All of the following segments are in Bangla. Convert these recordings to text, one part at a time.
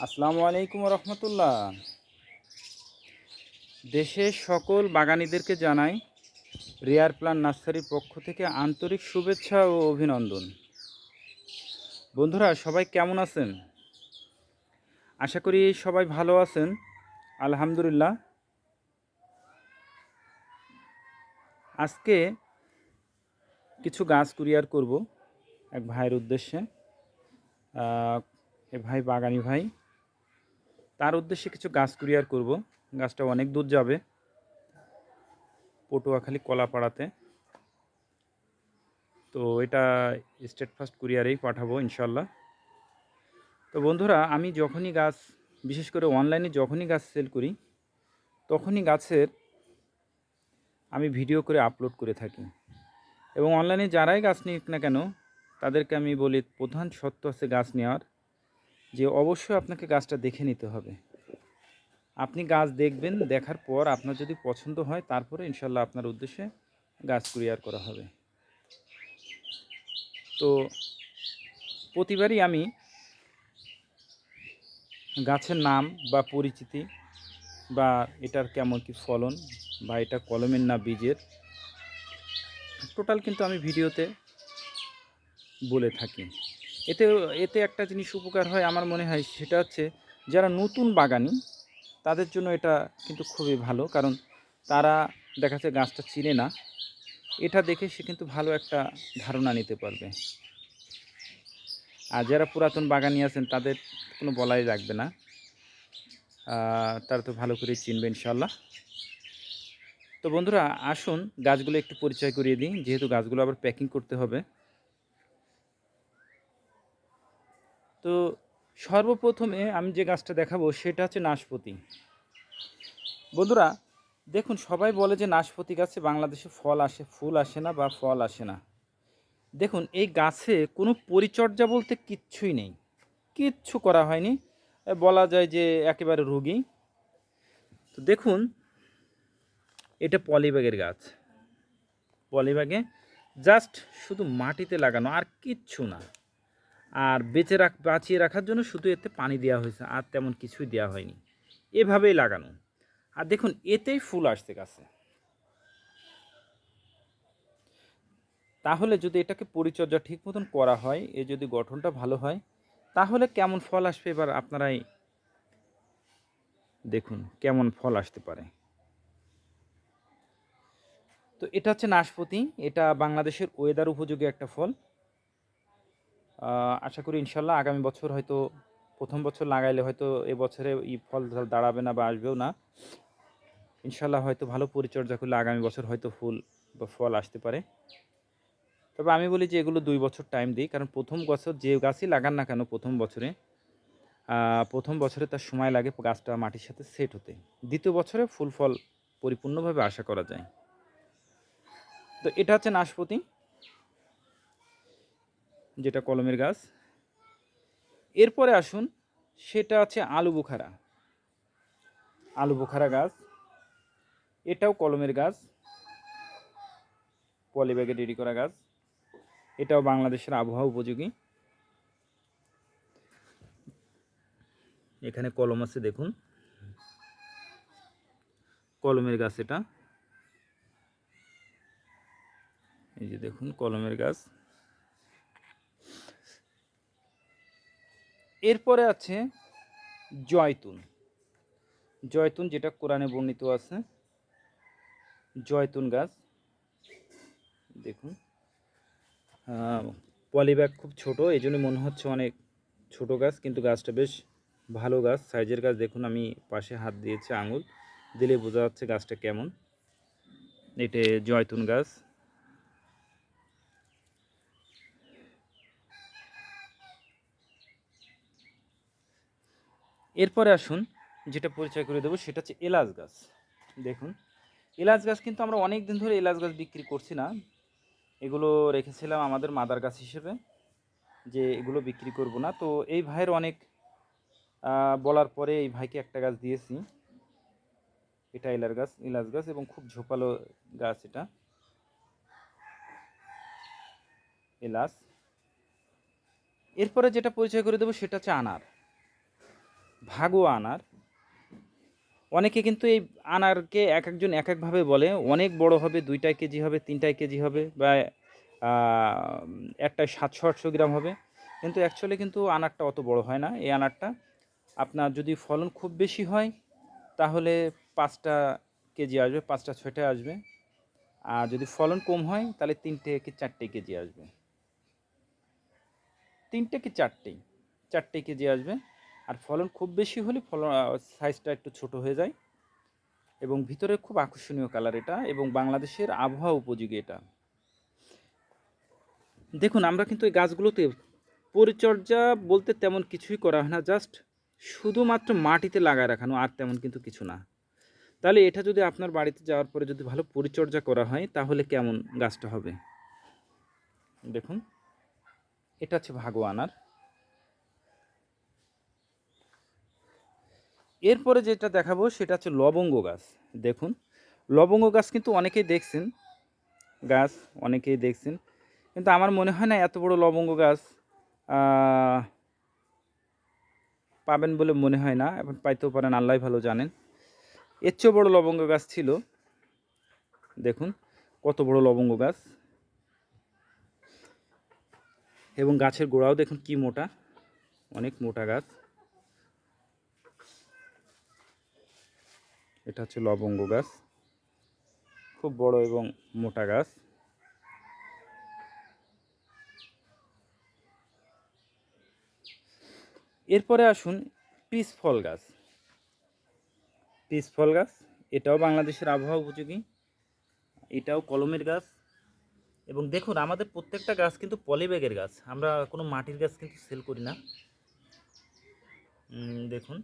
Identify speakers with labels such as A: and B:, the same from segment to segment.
A: আসসালামু আলাইকুম রহমতুল্লাহ দেশের সকল বাগানীদেরকে জানাই রেয়ার প্লান নার্সারির পক্ষ থেকে আন্তরিক শুভেচ্ছা ও অভিনন্দন। বন্ধুরা, সবাই কেমন আছেন? আশা করি সবাই ভালো আছেন। আলহামদুলিল্লাহ। আজকে কিছু গাছ কুরিয়ার করব। এক ভাইয়ের উদ্দেশ্যে এ ভাই বাগানি ভাই। তার উদ্দেশ্যে কিছু গাছ কুরিয়ার করব। গাছটা অনেক দূর যাবে পটুয়াখালী কলাপাড়াতে। তো এটা স্টেট ফার্স্ট কুরিয়ারেই পাঠাবো ইনশাল্লাহ। তো বন্ধুরা, আমি যখনই গাছ, বিশেষ করে অনলাইনে যখনই গাছ সেল করি, তখনই গাছের আমি ভিডিও করে আপলোড করে থাকি। এবং অনলাইনে যারাই গাছ নিক না কেন তাদেরকে আমি বলি, প্রধান সত্য আছে গাছ নেওয়ার, যে অবশ্যই আপনাকে গাছটা দেখে নিতে হবে। আপনি গাছ দেখবেন, দেখার পর আপনার যদি পছন্দ হয়, তারপরে ইনশাল্লাহ আপনার উদ্দেশ্যে গাছ কুরিয়ার করা হবে। তো প্রতিবারই আমি গাছের নাম বা পরিচিতি বা এটার কেমন কি ফলন বা এটা কলমের না বীজের, টোটাল কিন্তু আমি ভিডিওতে বলে থাকি। এতে এতে একটা জিনিস উপকার হয় আমার মনে হয়, সেটা হচ্ছে যারা নতুন বাগানি, তাদের জন্য এটা কিন্তু খুবই ভালো। কারণ তারা দেখা যাচ্ছে গাছটা চিনে না। এটা দেখে সে কিন্তু ভালো একটা ধারণা নিতে পারবে। আর যারা পুরাতন বাগানি আছেন, তাদের কোনো বলাই লাগবে না। তারা তো ভালো করে চিনবে ইনশাল্লাহ তো বন্ধুরা, আসুন গাছগুলো একটু পরিচয় করিয়ে দিই। যেহেতু গাছগুলো আবার প্যাকিং করতে হবে তো সর্বপ্রথমে আমি যে গাছটা দেখাবো সেটা হচ্ছে নাশপতি। বন্ধুরা, দেখুন, সবাই বলে যে নাশপতি গাছে বাংলাদেশে ফল আসে, ফুল আসে না বা ফল আসে না। দেখুন, এই গাছে কোনো পরিচর্যা বলতে কিচ্ছুই নেই। কিচ্ছু করা হয়নি। বলা যায় যে একেবারে রুগী। তো দেখুন, এটা পলিব্যাগের গাছ। পলিব্যাগে জাস্ট শুধু মাটিতে লাগানো, আর কিচ্ছু না। আর বেঁচে রাখ, বাঁচিয়ে রাখার জন্য শুধু এতে পানি দেওয়া হয়েছে, আর তেমন কিছুই দেওয়া হয়নি। এভাবেই লাগানো। আর দেখুন, এতেই ফুল আসতে গাছে। তাহলে যদি এটাকে পরিচর্যা ঠিক মতন করা হয়, এ যদি গঠনটা ভালো হয়, তাহলে কেমন ফল আসবে এবার আপনারাই দেখুন, কেমন ফল আসতে পারে। তো এটা হচ্ছে নাশপতি, এটা বাংলাদেশের ওয়েদার উপযোগী একটা ফল। আশা করি ইনশাল্লাহ আগামী বছর হয়তো প্রথম বছর লাগাইলে হয়তো এবছরে এই ফল দাঁড়াবে না বা আসবেও না। ইনশাল্লাহ হয়তো ভালো পরিচর্যা করলে আগামী বছর হয়তো ফুল বা ফল আসতে পারে। তবে আমি বলি যে এগুলো দুই বছর টাইম দিই, কারণ প্রথম বছর যে গাছই লাগান না কেন প্রথম বছরে প্রথম বছরে তার সময় লাগে গাছটা মাটির সাথে সেট হতে। দ্বিতীয় বছরে ফুল ফল পরিপূর্ণভাবে আশা করা যায়। তো এটা হচ্ছে নাশপতি। যেটা কলমের গাছ। এরপরে আসুন, সেটা আছে আলু বুখারা। আলু বুখারা গাছ, এটাও কলমের গাছ পলিব্যাগে রেডি করা গাছ, এটাও বাংলাদেশের আবহাওয়া উপযোগী। এখানে কলম আছে, দেখুন। কলমের গাছ এটা। এই যে দেখুন, কলমের গাছ। এরপরে আছে জয়তুন। জয়তুন যেটা কোরআনে বর্ণিত আছে, জয়তুন গাছ। দেখুন। পলিব্যাগ খুব ছোট এই জন্য মনে হচ্ছে অনেক ছোট গাছ, কিন্তু গাছটা বেশ ভালো গাছ। সাইজের গাছ দেখুন, আমি পাশে হাত দিয়েছি আঙুল, দিলে বোঝা যাচ্ছে গাছটা কেমন। এটা জয়তুন গাছ। এরপরে আসুন, যেটা পরিচয় করে দেবো, সেটা হচ্ছে এলাচ গাছ। দেখুন, এলাচ গাছ কিন্তু আমরা অনেক দিন ধরে এলাচ গাছ বিক্রি করছি না। এগুলো রেখেছিলাম আমাদের মাদার গাছ হিসেবে, যে এগুলো বিক্রি করব না। তো এই ভাইয়ের অনেক বলার পরে এই ভাইকে একটা গাছ দিয়েছি। এটা এলার গাছ, এলাচ গাছ এবং খুব ঝোপালো গাছ এটা। এলাচ। এরপরে যেটা পরিচয় করে দেবো, সেটা হচ্ছে আনার। ভাগুয়া আনার। অনেকে কিন্তু এই আনারকে এক একজন এক একভাবে বলে, অনেক বড় হবে দুইটায় কেজি হবে, তিনটাই কেজি হবে বা একটায় সাতশো, আটশো গ্রাম হবে। কিন্তু অ্যাকচুয়ালি কিন্তু আনারটা অত বড় হয় না। এই আনারটা আপনার যদি ফলন খুব বেশি হয়, তাহলে পাঁচটা কেজি আসবে, পাঁচটা, ছয়টা আসবে। আর যদি ফলন কম হয়, তাহলে তিনটে কি চারটে কেজি আসবে। তিনটে কি চারটেই চারটে কেজি আসবে। আর ফলন খুব বেশি হলে ফলন সাইজটা একটু ছোট হয়ে যায়। এবং ভিতরে খুব আকর্ষণীয় কালার এটা এবং বাংলাদেশের আবহাওয়া উপযোগী এটা। দেখুন, আমরা কিন্তু এই গাছগুলোতে পরিচর্যা বলতে তেমন কিছুই করা হয় না জাস্ট শুধুমাত্র মাটিতে লাগায় রাখানো আর তেমন কিন্তু কিছু না। তাহলে এটা যদি আপনার বাড়িতে যাওয়ার পরে যদি ভালো পরিচর্যা করা হয়, তাহলে কেমন গাছটা হবে? দেখুন, এটা হচ্ছে ভাগোয়ানার এরপরে যেটা দেখাবো সেটা হচ্ছে লবঙ্গ গাছ। দেখুন, লবঙ্গ গাছ কিন্তু অনেকেই দেখছেন, গাছ অনেকেই দেখছেন, কিন্তু আমার মনে হয় না এত বড় লবঙ্গ গাছ পাবেন বলে মনে হয় না, এখন পাইতেও পারেন আল্লাহ ভালো জানেন। এর চেয়েও বড়ো লবঙ্গ গাছ ছিল, দেখুন, কত বড় লবঙ্গ গাছ। এবং গাছের গোড়াও দেখুন কি মোটা, অনেক মোটা গাছ। এটা হচ্ছে লবঙ্গ গাছ। খুব বড় এবং মোটা গাছ। এরপরে আসুন পিস ফল গাছ। পিস ফল গাছ, এটাও বাংলাদেশের আবহাওয়া উপযোগী। এটাও কলমের গাছ। এবং দেখুন, আমাদের প্রত্যেকটা গাছ কিন্তু পলিব্যাগের গাছ। আমরা কোনো মাটির গাছ কিন্তু সেল করি না। দেখুন।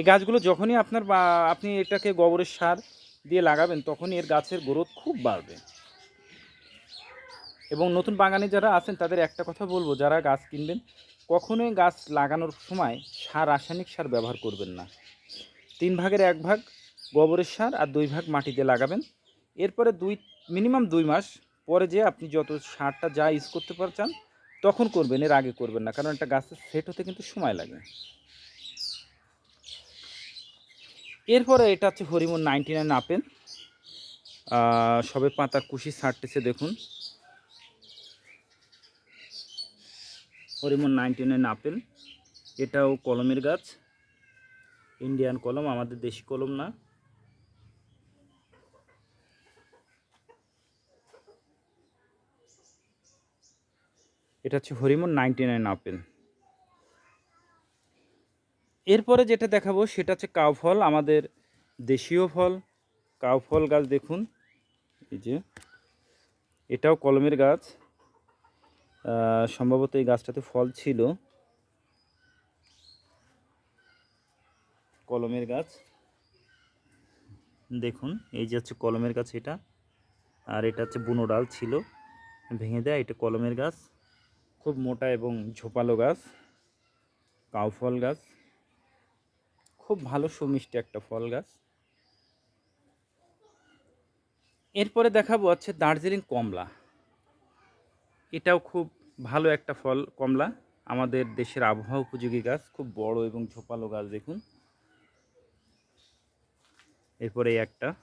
A: এই গাছগুলো যখনই আপনার আপনি এটাকে গোবরের সার দিয়ে লাগাবেন, তখনই এর গাছের গ্রোথ খুব বাড়বে। এবং নতুন বাগানে যারা আছেন, তাদের একটা কথা বলব, যারা গাছ কিনবেন, কখনোই গাছ লাগানোর সময় সার, রাসায়নিক সার ব্যবহার করবেন না। তিন ভাগের এক ভাগ গোবরের সার আর দুই ভাগ মাটিতে লাগাবেন। এরপরে দুই মিনিমাম দুই মাস পরে যে আপনি যত সারটা যা ইউজ করতে পারছেন, তখন করবেন, এর আগে করবেন না, কারণ একটা গাছের সেট হতে কিন্তু সময় লাগে। এরপরে এটা হচ্ছে হরিমন নাইনটি নাইন আপেল। সবে পাতা কুশি ছাড়তেছে, দেখুন। Hariman ninety nine apple. এটাও কলমের গাছ। ইন্ডিয়ান কলম, আমাদের দেশি কলম না। এটা হচ্ছে হরিমন নাইনটি নাইন আপেল। এরপরে যেটা দেখাবো সেটা হচ্ছে কাউ ফল, আমাদের দেশীয় ফল। কাউ ফল গাছ দেখুন, এই যে। এটাও কলমের গাছ। সম্ভবত এই গাছটাতে ফল ছিল। কলমের গাছ। দেখুন, এই যে হচ্ছে কলমের গাছ এটা। আর এটা হচ্ছে বুনো ডাল ছিল, ভেঙে দেয়। এটা কলমের গাছ। খুব মোটা এবং ঝোপালো গাছ। কাউ ফল গাছ। খুব ভালো সুমিষ্টি একটা ফল গাছ। এরপরে দেখাবো হচ্ছে দার্জিলিং কমলা। এটাও খুব ভালো একটা ফল কমলা। আমাদের দেশের আবহাওয়া উপযোগী গাছ, খুব বড় এবং ঝোপালো গাছ দেখুন। এরপরে একটা।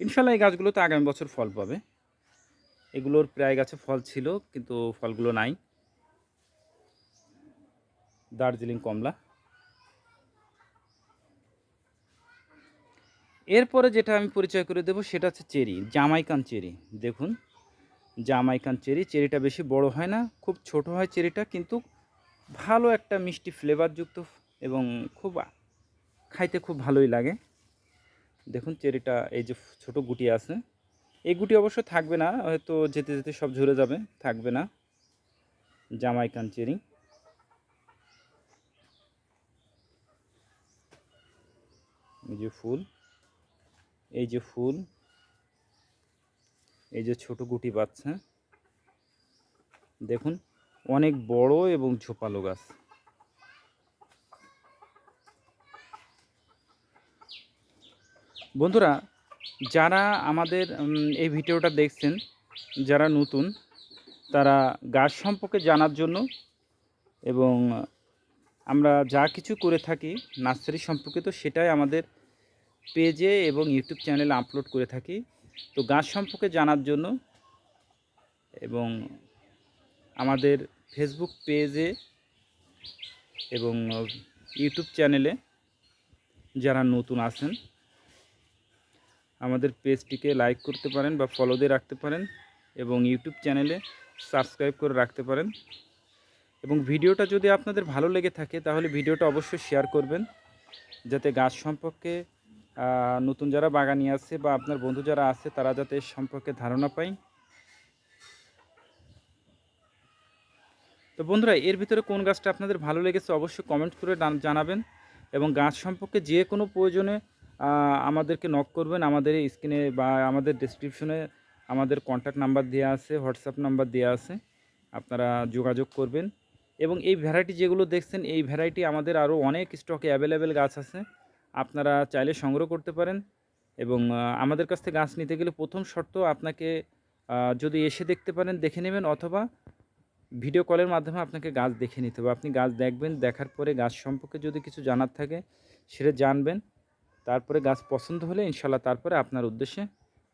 A: ইনশাল্লাহ এই গাছগুলোতে আগামী বছর ফল পাবে। এগুলোর প্রায় গাছে ফল ছিল, কিন্তু ফলগুলো নাই। দার্জিলিং কমলা। এরপরে যেটা আমি পরিচয় করে দেবো, সেটা হচ্ছে চেরি, জামাইকান চেরি। দেখুন, জামাইকান চেরি, চেরিটা বেশি বড় হয় না, খুব ছোট হয় চেরিটা, কিন্তু ভালো একটা মিষ্টি ফ্লেভারযুক্ত এবং খুব খাইতে খুব ভালোই লাগে। দেখুন, চেরিটা এই যে ছোট গুটি আছে, এই গুটি অবশ্য থাকবে না, হয়তো যেতে যেতে সব ঝরে যাবে, থাকবে না, জামাইকান চেরি। এই যে ফুল। এই যে ফুল, এই যে ছোট গুটি বাচ্চা। দেখুন, অনেক বড় এবং ঝোপালো গাছ। বন্ধুরা, যারা আমাদের এই ভিডিওটা দেখছেন, যারা নতুন, তারা গাছ সম্পর্কে জানার জন্য এবং আমরা যা কিছু করে থাকি নার্সারি সম্পর্কিত সেটাই আমাদের পেজে এবং ইউটিউব চ্যানেলে আপলোড করে থাকি। তো গাছ সম্পর্কে জানার জন্য এবং আমাদের ফেসবুক পেজে এবং ইউটিউব চ্যানেলে যারা নতুন আছেন, আমাদের পেজটিকে লাইক করতে পারেন বা ফলো দিয়ে রাখতে পারেন এবং ইউটিউব চ্যানেলে সাবস্ক্রাইব করে রাখতে পারেন। এবং ভিডিওটা যদি আপনাদের ভালো লেগে থাকে, তাহলে ভিডিওটা অবশ্যই শেয়ার করবেন, যাতে গাছ সম্পর্কে নতুন যারা বাগানি আছে বা আপনার বন্ধু যারা আছে, তারা যাতে এর সম্পর্কে ধারণা পায়। তো বন্ধুরা, এর ভিতরে কোন গাছটা আপনাদের ভালো লেগেছে অবশ্যই কমেন্ট করে জান- জানাবেন এবং গাছ সম্পর্কে যে কোনো প্রয়োজনে আমাদেরকে নক করবেন। আমাদের স্ক্রিনে বা আমাদের ডেসক্রিপশনে আমাদের কন্ট্যাক্ট নাম্বার দেওয়া আছে হোয়াটসঅ্যাপ নাম্বার দেওয়া আছে। আপনারা যোগাযোগ করবেন। এবং এই ভ্যারাইটি যেগুলো দেখছেন, এই ভ্যারাইটি আমাদের আরও অনেক স্টকে অ্যাভেলেবেল গাছ আছে। আপনারা চাইলে সংগ্রহ করতে পারেন এবং আমাদের কাছ থেকে গাছ নিতে গেলে প্রথম শর্ত আপনাকে যদি এসে দেখতে পারেন, দেখে নেবেন অথবা ভিডিও কলের মাধ্যমে আপনাকে গাছ দেখে নিতে হবে। আপনি গাছ দেখবেন, দেখার পরে গাছ সম্পর্কে যদি কিছু জানার থাকে সেটা জানবেন, তারপরে গাছ পছন্দ হলে ইনশাল্লাহ তারপরে আপনার উদ্দেশ্যে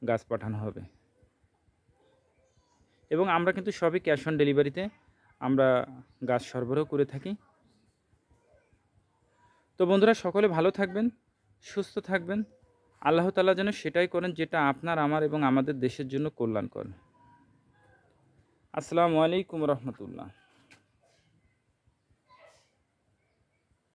A: গাছ পাঠানো হবে। এবং আমরা কিন্তু সবই ক্যাশ অন ডেলিভারিতে আমরা গাছ সরবরাহ করে থাকি। তো বন্ধুরা, সকলে ভালো থাকবেন, সুস্থ থাকবেন। আল্লাহ তালা যেন সেটাই করেন যেটা আপনার, আমার এবং আমাদের দেশের জন্য কল্যাণকর। আসসালামু আলাইকুম রহমতুল্লাহ।